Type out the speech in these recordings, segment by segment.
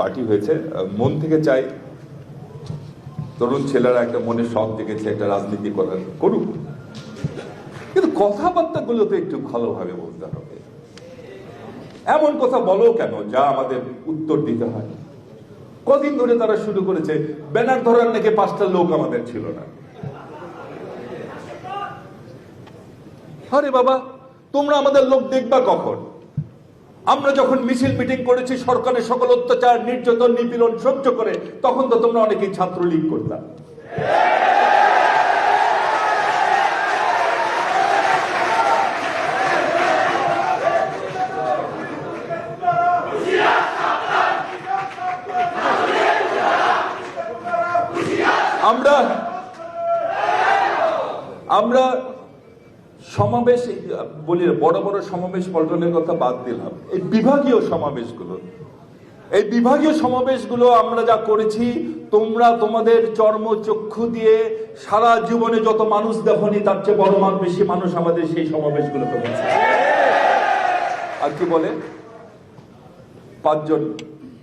Party হয়েছে। মন থেকে চাই তরুণ ছেলেরা একটা মনে শখ দেখেছে, একটা রাজনীতি করার, করুক। কিন্তু কথাবার্তাগুলো তো একটু ভালোভাবে বলতে হবে। এমন কথা বলো কেন যা আমাদের উত্তর দিতে হয়? কদিন ধরে তারা শুরু করেছে, ব্যানার ধরার নাকি পাঁচটা লোক আমাদের ছিল না। আরে বাবা, তোমরা আমাদের লোক দেখবা কখন? আমরা যখন মিছিল মিটিং করেছি, সরকারের সকল অত্যাচার, নির্যাতন, নিপীড়ন সহ্য করে, তখন তো তোমরা অনেকেই ছাত্রলীগ করতাম আমরা আমরা সমাবেশ, বলি, বড় বড় সমাবেশ পল্টনের কথা বাদ দিলাম। এই বিভাগীয় সমাবেশগুলো, এই বিভাগীয় সমাবেশগুলো আমরা যা করেছি, তোমরা তোমাদের চর্মচক্ষু দিয়ে সারা জীবনে যত মানুষ দেখনি তার চেয়ে বড় মান বেশি মানুষ আমাদের সেই সমাবেশগুলো করেছে আর কি বলে? পাঁচজন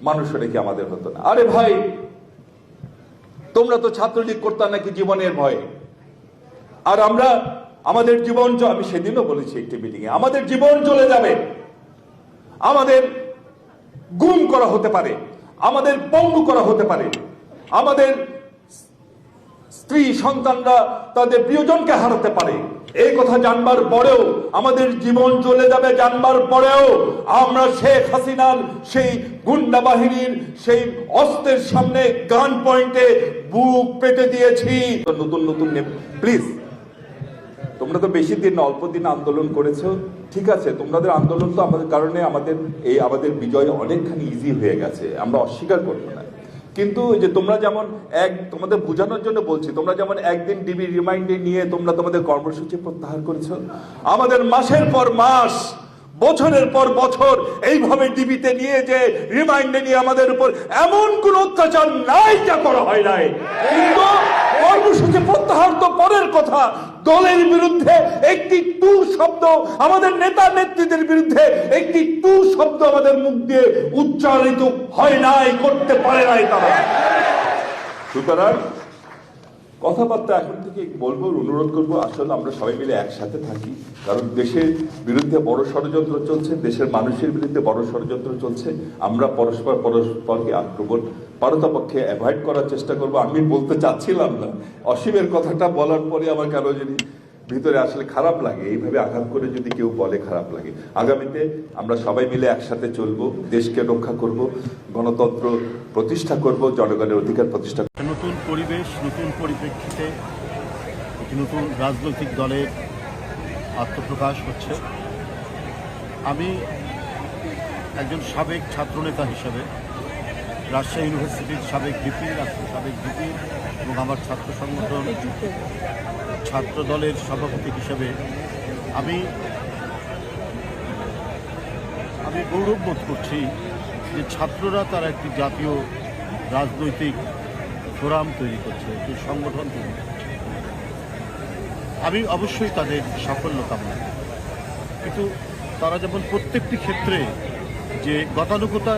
মানুষ রেখে আমাদের হতো না? আরে ভাই, তোমরা তো ছাত্রলীগ করতাম নাকি জীবনের ভয়ে। আর আমরা আমাদের জীবন আমি সেদিনও বলেছি একটি মিটিং এ আমাদের জীবন চলে যাবে। আমাদের গুম করা হতে পারে, আমাদের পঙ্গু করা হতে পারে। আমাদের স্ত্রী, সন্তানরা তাদের প্রিয়জনকে হারাতে পারে। এই কথা জানবার পরেও, আমাদের জীবন চলে যাবে জানবার পরেও, আমরা শেখ হাসিনার সেই গুন্ডা বাহিনীর সেই অস্ত্রের সামনে গান পয়েন্টে বুক পেতে দিয়েছি। নতুন নতুন প্লিজ তোমরা তো বেশি দিন, অল্প দিন আন্দোলন করেছ। ঠিক আছে তোমাদের আন্দোলন তো আমাদের কারণে আমাদের এই আমাদের বিজয় অনেকখানি ইজি হয়ে গেছে, আমরা অস্বীকার করব না। কিন্তু যে তোমরা যেমন এক, তোমাদের বোঝানোর জন্য বলছি, তোমরা যেমন একদিন ডিবি রিমাইন্ডে নিয়ে তোমরা তোমাদের কর্মসূচি প্রত্যাহার করেছ, আমাদের মাসের পর মাস, বছরের পর বছর এইভাবে ডিবিতে নিয়ে যে রিমাইন্ডে নিয়ে আমাদের উপর এমন কোন অত্যাচার নাই যা করা হয় নাই। কিন্তু পরের কথা, দলের বিরুদ্ধে একটি টু শব্দ আমাদের নেতা নেত্রীদের বিরুদ্ধে একটি টু শব্দ আমাদের মুখ দিয়ে উচ্চারিত হয় নাই, করতে পারে নাই তারা। সুতরাং কথাবার্তা এখন থেকে বলব, অনুরোধ করব, আসলে আমরা সবাই মিলে একসাথে থাকি। কারণ দেশের বিরুদ্ধে বড় ষড়যন্ত্র চলছে, দেশের মানুষের বিরুদ্ধে বড় ষড়যন্ত্র চলছে। আমরা পরস্পর, পরস্পরকে আক্রমণ পারতপক্ষে অ্যাভয়েড করার চেষ্টা করব। আমি বলতে চাচ্ছিলাম না। অসীমের কথাটা বলার পরে আমার কেন জানি ভিতরে আসলে খারাপ লাগে। এইভাবে আঘাত করে যদি কেউ বলে খারাপ লাগে। আগামীতে আমরা সবাই মিলে একসাথে চলবো, দেশকে রক্ষা করব, গণতন্ত্র প্রতিষ্ঠা করব, জনগণের অধিকার প্রতিষ্ঠা নতুন পরিবেশ, নতুন পরিপ্রেক্ষিতে একটি নতুন রাজনৈতিক দলের আত্মপ্রকাশ হচ্ছে। আমি একজন সাবেক ছাত্রনেতা হিসেবে রাজশাহী ইউনিভার্সিটির সাবেক ডিপি সাবেক ডিপি এবং আমার ছাত্র সংগঠন ছাত্র দলের সভাপতি হিসেবে আমি আমি গৌরব বোধ করছি যে ছাত্ররা তারা একটি জাতীয় রাজনৈতিক ফোরাম তৈরি করছে, একটি সংগঠন তৈরি করছে। আমি অবশ্যই তাদের সাফল্য কামনা কিন্তু তারা যেমন প্রত্যেকটি ক্ষেত্রে যে গতানুগতা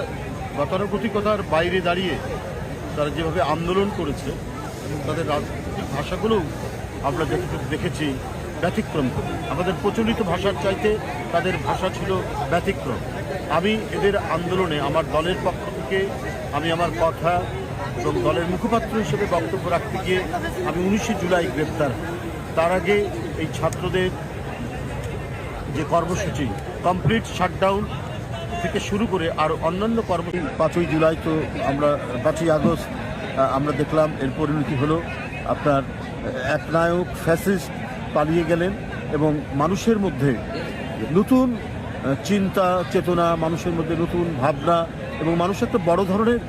গতানুগতিকতার বাইরে দাঁড়িয়ে তারা যেভাবে আন্দোলন করেছে, তাদের রাজনৈতিক ভাষাগুলোও আমরা যতটুকু দেখেছি ব্যতিক্রম করে। আমাদের প্রচলিত ভাষার চাইতে তাদের ভাষা ছিল ব্যতিক্রম। আমি এদের আন্দোলনে আমার দলের পক্ষ থেকে আমি আমার কথা এবং দলের মুখপাত্র হিসেবে বক্তব্য রাখতে গিয়ে আমি উনিশে জুলাই গ্রেপ্তার তার আগে এই ছাত্রদের যে কর্মসূচি কমপ্লিট শাটডাউন থেকে শুরু করে আর অন্যান্য কর্ম পাঁচই জুলাই তো আমরা পাঁচই আগস্ট আমরা দেখলাম, এর পরিণতি হলো আপনার এক নায়ক ফ্যাসিস্ট পালিয়ে গেলেন এবং মানুষের মধ্যে নতুন চিন্তা, চেতনা, মানুষের মধ্যে নতুন ভাবনা এবং মানুষের একটা বড় ধরনের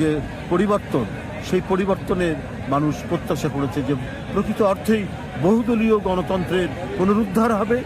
যে পরিবর্তন, সেই পরিবর্তনের মানুষ প্রত্যাশা করেছে যে প্রকৃত অর্থেই বহুদলীয় গণতন্ত্রের পুনরুদ্ধার হবে।